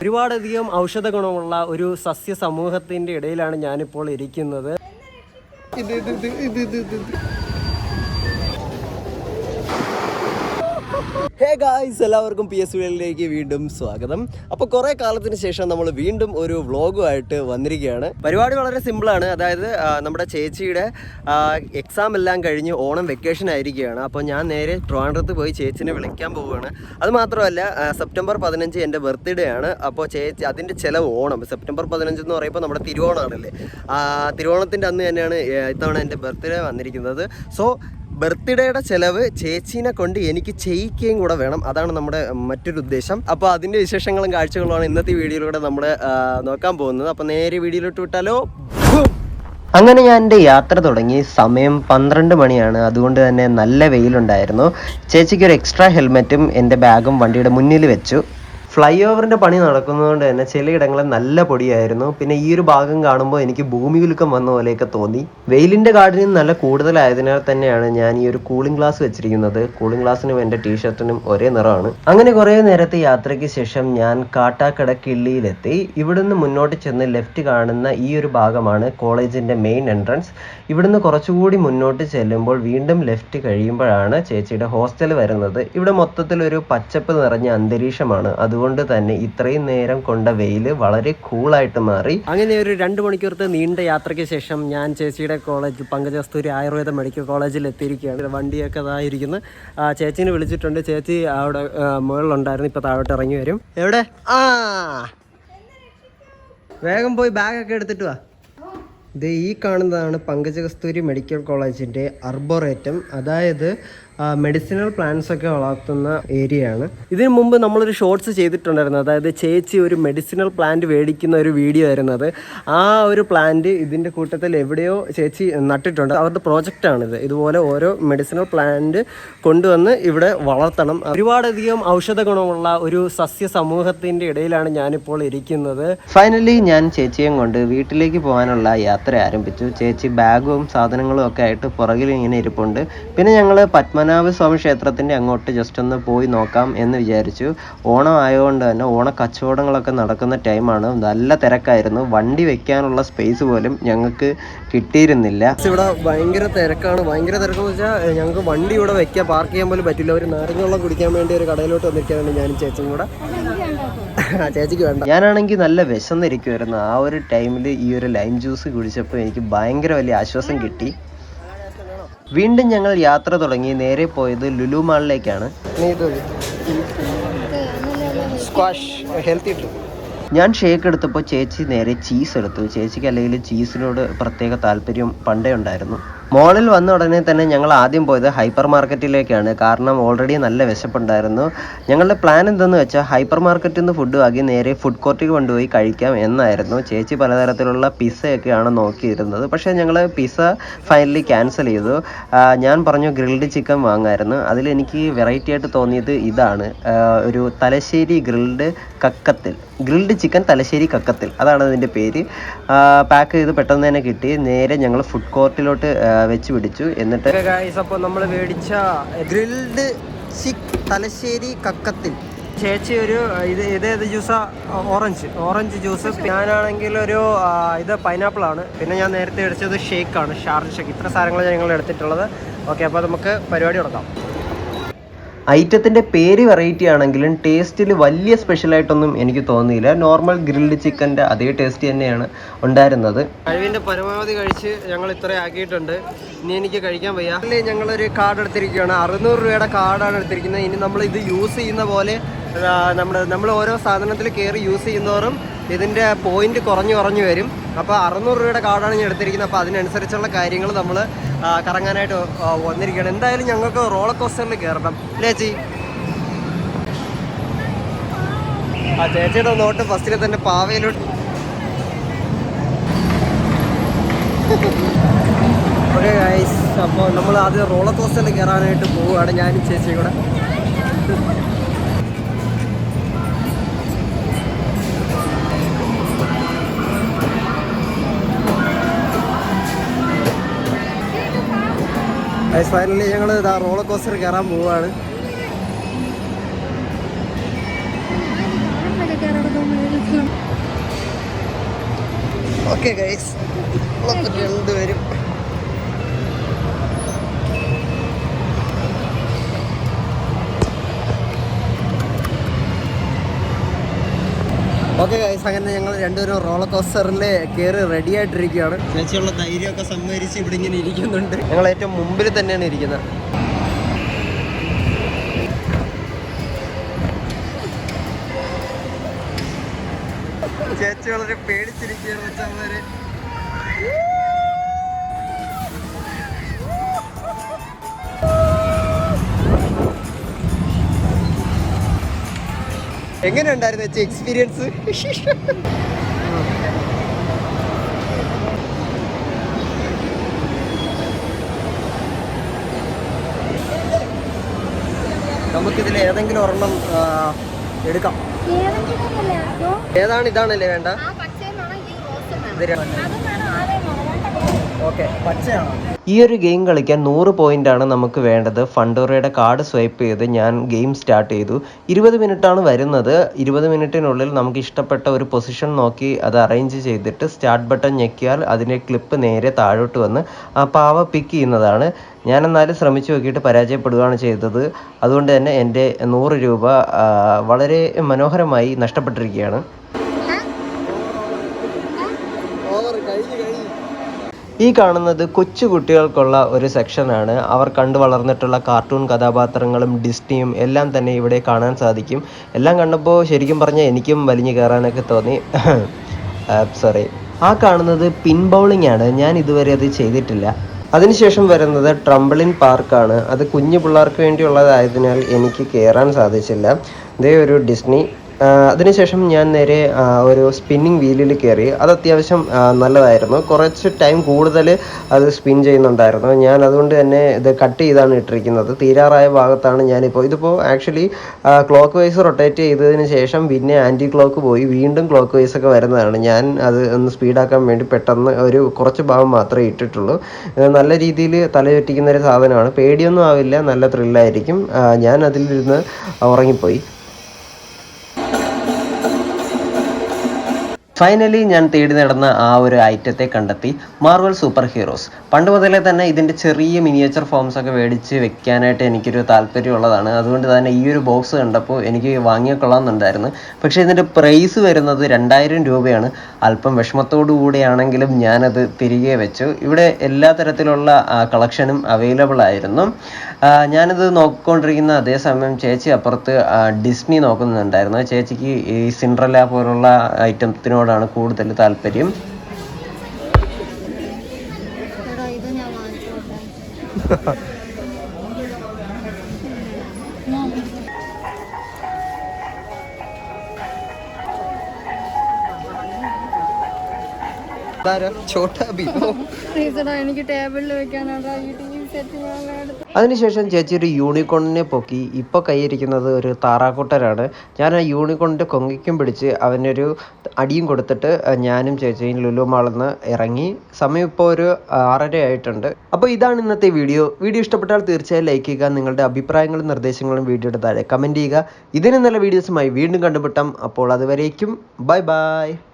ഒരുപാടധികം ഔഷധ ഗുണമുള്ള ഒരു സസ്യ സമൂഹത്തിന്റെ ഇടയിലാണ് ഞാനിപ്പോൾ ഇരിക്കുന്നത്. ഹേ ഗായ്സ് എല്ലാവർക്കും പി എസ് വിളിലേക്ക് വീണ്ടും സ്വാഗതം. അപ്പോൾ കുറേ കാലത്തിന് ശേഷം നമ്മൾ വീണ്ടും ഒരു വ്ളോഗുമായിട്ട് വന്നിരിക്കുകയാണ്. പരിപാടി വളരെ സിമ്പിളാണ് അതായത് നമ്മുടെ ചേച്ചിയുടെ എക്സാം എല്ലാം കഴിഞ്ഞ് ഓണം വെക്കേഷൻ ആയിരിക്കുകയാണ്. അപ്പോൾ ഞാൻ നേരെ ട്രിവാൻഡ്രത്ത് പോയി ചേച്ചിനെ വിളിക്കാൻ പോവുകയാണ്. അതുമാത്രമല്ല സെപ്റ്റംബർ പതിനഞ്ച് എന്റെ ബർത്ത്ഡേ ആണ്. അപ്പോൾ ചേച്ചി അതിന്റെ ചിലവ് ഓണം. സെപ്റ്റംബർ പതിനഞ്ച് എന്ന് പറയുമ്പോൾ നമ്മുടെ തിരുവോണമാണല്ലേ? തിരുവോണത്തിന്റെ അന്ന് തന്നെയാണ് ഇത്തവണ എന്റെ ബർത്ത്ഡേ വന്നിരിക്കുന്നത്. സോ ബർത്ത്ഡേയുടെ ചെലവ് ചേച്ചീനെ കൊണ്ട് എനിക്ക് ചെയ്യിക്കുകയും കൂടെ വേണം. അതാണ് നമ്മുടെ മറ്റൊരു ഉദ്ദേശം. അപ്പോൾ അതിന്റെ വിശേഷങ്ങളും കാഴ്ചകളുമാണ് ഇന്നത്തെ വീഡിയോയിലൂടെ നമ്മൾ നോക്കാൻ പോകുന്നത്. അപ്പോൾ നേരെ വീഡിയോയിലോട്ട് വിട്ടാലോ? അങ്ങനെ ഞാൻ എന്റെ യാത്ര തുടങ്ങി സമയം പന്ത്രണ്ട് മണിയാണ്. അതുകൊണ്ട് തന്നെ നല്ല വെയിലുണ്ടായിരുന്നു. ചേച്ചിക്ക് ഒരു എക്സ്ട്രാ ഹെൽമെറ്റും എന്റെ ബാഗും വണ്ടിയുടെ മുന്നിൽ വെച്ചു. ഫ്ലൈ ഓവറിന്റെ പണി നടക്കുന്നതുകൊണ്ട് തന്നെ ചിലയിടങ്ങളിൽ നല്ല പൊടിയായിരുന്നു. പിന്നെ ഈ ഒരു ഭാഗം കാണുമ്പോൾ എനിക്ക് ഭൂമി ഭൂമികുലുക്കം വന്ന പോലെയൊക്കെ തോന്നി. വെയിലിന്റെ കാഠിന്യം നല്ല കൂടുതലായതിനാൽ തന്നെയാണ് ഞാൻ ഈ ഒരു കൂളിംഗ് ഗ്ലാസ് വെച്ചിരിക്കുന്നത്. കൂളിംഗ് ഗ്ലാസിനും എന്റെ ടീഷർട്ടിനും ഒരേ നിറമാണ്. അങ്ങനെ കുറേ നേരത്തെ യാത്രയ്ക്ക് ശേഷം ഞാൻ കാട്ടാക്കട കിള്ളിയിലെത്തി. ഇവിടുന്ന് മുന്നോട്ട് ചെന്ന് ലെഫ്റ്റ് കാണുന്ന ഈ ഒരു ഭാഗമാണ് കോളേജിന്റെ മെയിൻ എൻട്രൻസ്. ഇവിടുന്ന് കുറച്ചുകൂടി മുന്നോട്ട് ചെല്ലുമ്പോൾ വീണ്ടും ലെഫ്റ്റ് കഴിയുമ്പോഴാണ് ചേച്ചിയുടെ ഹോസ്റ്റൽ വരുന്നത്. ഇവിടെ മൊത്തത്തിൽ ഒരു പച്ചപ്പ് നിറഞ്ഞ അന്തരീക്ഷമാണ്. അതുകൊണ്ട് തന്നെ ഇത്രയും നേരം കൊണ്ട വെയിൽ വളരെ കൂളായിട്ട് മാറി. അങ്ങനെ ഒരു രണ്ട് മണിക്കൂറത്തെ നീണ്ട യാത്രയ്ക്ക് ശേഷം ഞാൻ ചേച്ചിയുടെ കോളേജ് പങ്കജസ്തൂരി ആയുർവേദ മെഡിക്കൽ കോളേജിൽ എത്തിയിരിക്കുകയാണ്. വണ്ടിയൊക്കെ ഇതായിരിക്കുന്നു. ചേച്ചീനെ വിളിച്ചിട്ടുണ്ട്. ചേച്ചി അവിടെ മുകളിലുണ്ടായിരുന്നു. ഇപ്പോൾ താഴോട്ട് ഇറങ്ങി വരും. എവിടെ? ആ! വേഗം പോയി ബാഗൊക്കെ എടുത്തിട്ട് വാ. ഇത് ഈ കാണുന്നതാണ് പങ്കജ കസ്തൂരി മെഡിക്കൽ കോളേജിന്റെ അർബോറേറ്റം. അതായത് മെഡിസിനൽ പ്ലാന്റ്സ് ഒക്കെ വളർത്തുന്ന ഏരിയയാണ്. ഇതിനു മുമ്പ് നമ്മളൊരു ഷോർട്സ് ചെയ്തിട്ടുണ്ടായിരുന്നു. അതായത് ചേച്ചി ഒരു മെഡിസിനൽ പ്ലാന്റ് മേടിക്കുന്ന ഒരു വീഡിയോ ആയിരുന്നത് ആ ഒരു പ്ലാന്റ് ഇതിന്റെ കൂട്ടത്തിൽ എവിടെയോ ചേച്ചി നട്ടിട്ടുണ്ട്. അവരുടെ പ്രോജക്റ്റാണിത് ഇതുപോലെ ഓരോ മെഡിസിനൽ പ്ലാന്റ് കൊണ്ടുവന്ന് ഇവിടെ വളർത്തണം. ഒരുപാടധികം ഔഷധ ഗുണമുള്ള ഒരു സസ്യ സമൂഹത്തിന്റെ ഇടയിലാണ് ഞാനിപ്പോൾ ഇരിക്കുന്നത്. ഫൈനലി ഞാൻ ചേച്ചിയും കൊണ്ട് വീട്ടിലേക്ക് പോകാനുള്ള യാത്ര ആരംഭിച്ചു. ചേച്ചി ബാഗും സാധനങ്ങളും ഒക്കെ ആയിട്ട് പുറകിൽ ഇങ്ങനെ ഇരിപ്പുണ്ട്. പിന്നെ ഞങ്ങൾ പത്മനാഭ സ്വാമി ക്ഷേത്രത്തിന്റെ അങ്ങോട്ട് ജസ്റ്റ് ഒന്ന് പോയി നോക്കാം എന്ന് വിചാരിച്ചു. ഓണം ആയതുകൊണ്ട് തന്നെ ഓണ കച്ചവടങ്ങളൊക്കെ നടക്കുന്ന ടൈമാണ് നല്ല തിരക്കായിരുന്നു. വണ്ടി വെക്കാനുള്ള സ്പേസ് പോലും ഞങ്ങൾക്ക് കിട്ടിയിരുന്നില്ല. ഇവിടെ ഭയങ്കര തിരക്കാണ്. ഭയങ്കര തിരക്കെന്ന് വെച്ചാൽ ഞങ്ങൾക്ക് വണ്ടി ഇവിടെ വെക്കാൻ പാർക്ക് ചെയ്യാൻ പോലും പറ്റില്ല. ഒരു നാരങ്ങ കുടിക്കാൻ വേണ്ടി ഒരു കടയിലോട്ട് വന്നിരിക്കുകയാണ് ഞാനും ചേച്ചും കൂടെ. ചേച്ചിക്ക് വേണ്ട. ഞാനാണെങ്കിൽ നല്ല വിശന്നിരിക്കുമായിരുന്നു ആ ഒരു ടൈമിൽ ഈ ഒരു ലൈം ജ്യൂസ് കുടിച്ചപ്പോൾ എനിക്ക് ഭയങ്കര വലിയ ആശ്വാസം കിട്ടി. വീണ്ടും ഞങ്ങൾ യാത്ര തുടങ്ങി. നേരെ പോയത് ലുലു മാളിലേക്കാണ്. ഞാൻ ഷേക്ക് എടുത്തപ്പോൾ ചേച്ചി നേരെ ചീസ് എടുത്തു. ചേച്ചിക്ക് അല്ലെങ്കിൽ ചീസിനോട് പ്രത്യേക താല്പര്യം പണ്ടേ ഉണ്ടായിരുന്നു. മോളിൽ വന്ന ഉടനെ തന്നെ ഞങ്ങൾ ആദ്യം പോയത് ഹൈപ്പർ മാർക്കറ്റിലേക്കാണ്. കാരണം ഓൾറെഡി നല്ല വിശപ്പുണ്ടായിരുന്നു. ഞങ്ങളുടെ പ്ലാൻ എന്തെന്ന് വെച്ചാൽ ഹൈപ്പർ മാർക്കറ്റിൽ നിന്ന് ഫുഡ് വാങ്ങി നേരെ ഫുഡ് കോർട്ടിൽ കൊണ്ടുപോയി കഴിക്കാം എന്നായിരുന്നു. ചേച്ചി പലതരത്തിലുള്ള പിസ്സയൊക്കെയാണ് നോക്കിയിരുന്നത്. പക്ഷേ ഞങ്ങൾ പിസ്സ ഫൈനലി ക്യാൻസൽ ചെയ്തു. ഞാൻ പറഞ്ഞു ഗ്രിൽഡ് ചിക്കൻ വാങ്ങായിരുന്നു. അതിലെനിക്ക് വെറൈറ്റി ആയിട്ട് തോന്നിയത് ഇതാണ്. ഒരു തലശ്ശേരി ഗ്രിൽഡ് കക്കത്തിൽ. ഗ്രിൽഡ് ചിക്കൻ തലശ്ശേരി കക്കത്തിൽ. അതാണ് അതിന്റെ പേര്. പാക്ക് ചെയ്ത് പെട്ടെന്ന് തന്നെ കിട്ടി. നേരെ ഞങ്ങൾ ഫുഡ് കോർട്ടിലോട്ട് വെച്ച് പിടിച്ചു. എന്നിട്ട് അപ്പോൾ നമ്മൾ മേടിച്ച ഗ്രിൽഡ് സിക് തലശ്ശേരി കക്കത്തിൽ. ചേച്ചി ഒരു ഇത് ഇതേത് ജ്യൂസാ ഓറഞ്ച് ഓറഞ്ച് ജ്യൂസ് ഞാനാണെങ്കിൽ ഒരു ഇത് പൈനാപ്പിൾ ആണ്. പിന്നെ ഞാൻ നേരത്തെ എടുത്തത് ആണ് ഷാർജ് ഷേക്ക് ഇത്ര സാധനങ്ങൾ ഞങ്ങൾ എടുത്തിട്ടുള്ളത്. ഓക്കെ അപ്പോൾ നമുക്ക് പരിപാടി തുടങ്ങാം. ഐറ്റത്തിന്റെ പേര് വെറൈറ്റി ആണെങ്കിലും ടേസ്റ്റിൽ വലിയ സ്പെഷ്യലായിട്ടൊന്നും എനിക്ക് തോന്നിയില്ല. നോർമൽ ഗ്രിൽഡ് ചിക്കന്റെ അതേ ടേസ്റ്റ് തന്നെയാണ് ഉണ്ടായിരുന്നത്. കഴിവിന്റെ പരമാവധി കഴിച്ച് ഞങ്ങൾ ഇത്ര ആക്കിയിട്ടുണ്ട്. ഇനി എനിക്ക് കഴിക്കാൻ വയ്യ. ഞങ്ങളൊരു കാർഡ് എടുത്തിരിക്കുകയാണ്. അറുന്നൂറ് രൂപയുടെ കാർഡാണ് എടുത്തിരിക്കുന്നത്. ഇനി നമ്മൾ ഇത് യൂസ് ചെയ്യുന്ന പോലെ നമ്മുടെ നമ്മൾ ഓരോ സാധനത്തിൽ കയറി യൂസ് ചെയ്യുന്നതോറും ഇതിന്റെ പോയിന്റ് കുറഞ്ഞു കുറഞ്ഞു വരും. അപ്പോൾ അറുന്നൂറ് രൂപയുടെ കാർഡാണ് ഞാൻ എടുത്തിരിക്കുന്നത്. അപ്പോൾ അതിനനുസരിച്ചുള്ള കാര്യങ്ങൾ നമ്മൾ കറങ്ങാനായിട്ട് വന്നിരിക്കുകയാണ്. എന്തായാലും ഞങ്ങൾക്ക് റോളർ കോസ്റ്ററിൽ കയറണം ചേച്ചി? ആ ചേച്ചിയുടെ നോട്ട് ഫസ്റ്റിൽ തന്നെ പാവയിലോട്ട്. അപ്പോൾ നമ്മൾ ആദ്യം റോളർ കോസ്റ്ററിൽ കയറാനായിട്ട് പോവുകയാണ് ഞാനും ചേച്ചിയും കൂടെ. ഫൈനലി ഞങ്ങൾ ഇതാ റോളർ കോസ്റ്റർ കയറാൻ പോവാണ്. ഓക്കെ ഗൈസ് രണ്ടുപേരും ഓക്കെ ഗൈസ് അങ്ങനെ ഞങ്ങൾ രണ്ടുപേരും റോളർ കോസ്റ്ററിൽ കയറി റെഡി ആയിട്ടിരിക്കുകയാണ്. ചേച്ചിയുള്ള ധൈര്യമൊക്കെ സംഭരിച്ച് ഇവിടെ ഇങ്ങനെ ഇരിക്കുന്നുണ്ട്. ഞങ്ങൾ ഏറ്റവും മുമ്പിൽ തന്നെയാണ് ഇരിക്കുന്നത്. ചേച്ചി വളരെ പേടിച്ചിരിക്കുകയാണ് വെച്ചവര് എങ്ങനെയുണ്ടായിരുന്നു ചേച്ചി എക്സ്പീരിയൻസ് നമുക്കിതിൽ ഏതെങ്കിലും ഒരെണ്ണം എടുക്കാം. ഏതാണ് ഇതാണല്ലേ വേണ്ട? ഇത് ര- അതും വേണം, ആരെയും വേണം. രണ്ടെണ്ണം. ഈ ഒരു ഗെയിം കളിക്കാൻ നൂറ് ആണ് നമുക്ക് വേണ്ടത്. ഫണ്ടോറയുടെ കാർഡ് സ്വൈപ്പ് ചെയ്ത് ഞാൻ ഗെയിം സ്റ്റാർട്ട് ചെയ്തു. ഇരുപത് ആണ് വരുന്നത്. ഇരുപത് മിനിറ്റിനുള്ളിൽ നമുക്ക് ഇഷ്ടപ്പെട്ട ഒരു പൊസിഷൻ നോക്കി അത് അറേഞ്ച് ചെയ്തിട്ട് സ്റ്റാർട്ട് ബട്ടൺ ഞെക്കിയാൽ അതിന്റെ ക്ലിപ്പ് നേരെ താഴോട്ട് വന്ന് ആ പാവ പിക്ക് ചെയ്യുന്നതാണ്. ഞാൻ എന്നാലും ശ്രമിച്ചു നോക്കിയിട്ട് പരാജയപ്പെടുകയാണ് ചെയ്തത്. അതുകൊണ്ട് തന്നെ എന്റെ നൂറ് രൂപ വളരെ മനോഹരമായി നഷ്ടപ്പെട്ടിരിക്കുകയാണ്. ഈ കാണുന്നത് കൊച്ചു കുട്ടികൾക്കുള്ള ഒരു സെക്ഷനാണ് അവർ കണ്ടു വളർന്നിട്ടുള്ള കാർട്ടൂൺ കഥാപാത്രങ്ങളും ഡിസ്നിയും എല്ലാം തന്നെ ഇവിടെ കാണാൻ സാധിക്കും. എല്ലാം കണ്ടപ്പോൾ ശരിക്കും പറഞ്ഞാൽ എനിക്കും വലിഞ്ഞു കയറാനൊക്കെ തോന്നി. സോറി ആ കാണുന്നത് പിൻ ബൗളിംഗ് ആണ്. ഞാൻ ഇതുവരെ അത് ചെയ്തിട്ടില്ല. അതിനുശേഷം വരുന്നത് ട്രംബിളിൻ പാർക്കാണ് അത് കുഞ്ഞു പിള്ളേർക്ക് വേണ്ടിയുള്ളതായതിനാൽ എനിക്ക് കയറാൻ സാധിച്ചില്ല. ഇതേ ഒരു ഡിസ്നി അതിനുശേഷം ഞാൻ നേരെ ഒരു സ്പിന്നിങ് വീലിൽ കയറി അത് അത്യാവശ്യം നല്ലതായിരുന്നു. കുറച്ച് ടൈം കൂടുതൽ അത് സ്പിൻ ചെയ്യുന്നുണ്ടായിരുന്നു. ഞാൻ അതുകൊണ്ട് തന്നെ ഇത് കട്ട് ചെയ്താണ് ഇട്ടിരിക്കുന്നത്. തീരാറായ ഭാഗത്താണ് ഞാനിപ്പോൾ ഇതിപ്പോൾ ആക്ച്വലി ക്ലോക്ക് വൈസ് റൊട്ടേറ്റ് ചെയ്തതിന് ശേഷം പിന്നെ ആന്റി ക്ലോക്ക് പോയി. വീണ്ടും ക്ലോക്ക് വൈസ് ഒക്കെ വരുന്നതാണ്. ഞാൻ അത് ഒന്ന് സ്പീഡാക്കാൻ വേണ്ടി പെട്ടെന്ന് ഒരു കുറച്ച് ഭാഗം മാത്രമേ ഇട്ടിട്ടുള്ളൂ. നല്ല രീതിയിൽ തലചുറ്റിക്കുന്ന ഒരു സാധനമാണ്. പേടിയൊന്നും ആവില്ല. നല്ല ത്രില്ലായിരിക്കും ഞാൻ അതിലിരുന്ന് ഉറങ്ങിപ്പോയി. ഫൈനലി ഞാൻ തേടി നടന്ന ആ ഒരു ഐറ്റത്തെ കണ്ടെത്തി. മാർവൽ സൂപ്പർ ഹീറോസ് പണ്ട് മുതലേ തന്നെ ഇതിന്റെ ചെറിയ മിനിയേച്ചർ ഫോംസ് ഒക്കെ മേടിച്ച് വെക്കാനായിട്ട് എനിക്കൊരു താല്പര്യമുള്ളതാണ്. അതുകൊണ്ട് തന്നെ ഈ ഒരു ബോക്സ് കണ്ടപ്പോൾ എനിക്ക് വാങ്ങിയ കൊള്ളാമെന്നുണ്ടായിരുന്നു. പക്ഷേ ഇതിന്റെ പ്രൈസ് വരുന്നത് രണ്ടായിരം രൂപയാണ്. അല്പം വിഷമത്തോടു കൂടിയാണെങ്കിലും ഞാനത് തിരികെ വെച്ചു. ഇവിടെ എല്ലാ തരത്തിലുള്ള കളക്ഷനും അവൈലബിൾ ആയിരുന്നു. ഞാനിത് നോക്കിക്കൊണ്ടിരിക്കുന്ന അതേ സമയം ചേച്ചി അപ്പുറത്ത് ആ, ഡിസ്നി നോക്കുന്നുണ്ടായിരുന്നു. ചേച്ചിക്ക് ഈ സിൻഡ്രല പോലുള്ള ഐറ്റത്തിനോടാണ് കൂടുതൽ താല്പര്യം. എനിക്ക് ടേബിളിൽ വെക്കാനാണ് അതിനുശേഷം ചേച്ചി ഒരു യൂണിക്കോണിനെ പൊക്കി. ഇപ്പോൾ കൈയിരിക്കുന്നത് ഒരു താറാക്കുട്ടരാണ്. ഞാൻ ആ യൂണിക്കോണിന്റെ കൊങ്ങിക്കും പിടിച്ച് അവനൊരു അടിയും കൊടുത്തിട്ട് ഞാനും ചേച്ചിയും ലുലു ഇറങ്ങി. സമയം ഇപ്പോൾ ഒരു ആറര ആയിട്ടുണ്ട്. അപ്പോൾ ഇതാണ് ഇന്നത്തെ വീഡിയോ. വീഡിയോ ഇഷ്ടപ്പെട്ടാൽ തീർച്ചയായും ലൈക്ക് ചെയ്യുക. നിങ്ങളുടെ അഭിപ്രായങ്ങളും നിർദ്ദേശങ്ങളും വീഡിയോയുടെ താഴെ കമന്റ് ചെയ്യുക. ഇതിന് നല്ല വീഡിയോസുമായി വീണ്ടും കണ്ടുമുട്ടാം. അപ്പോൾ അതുവരേക്കും. Bye bye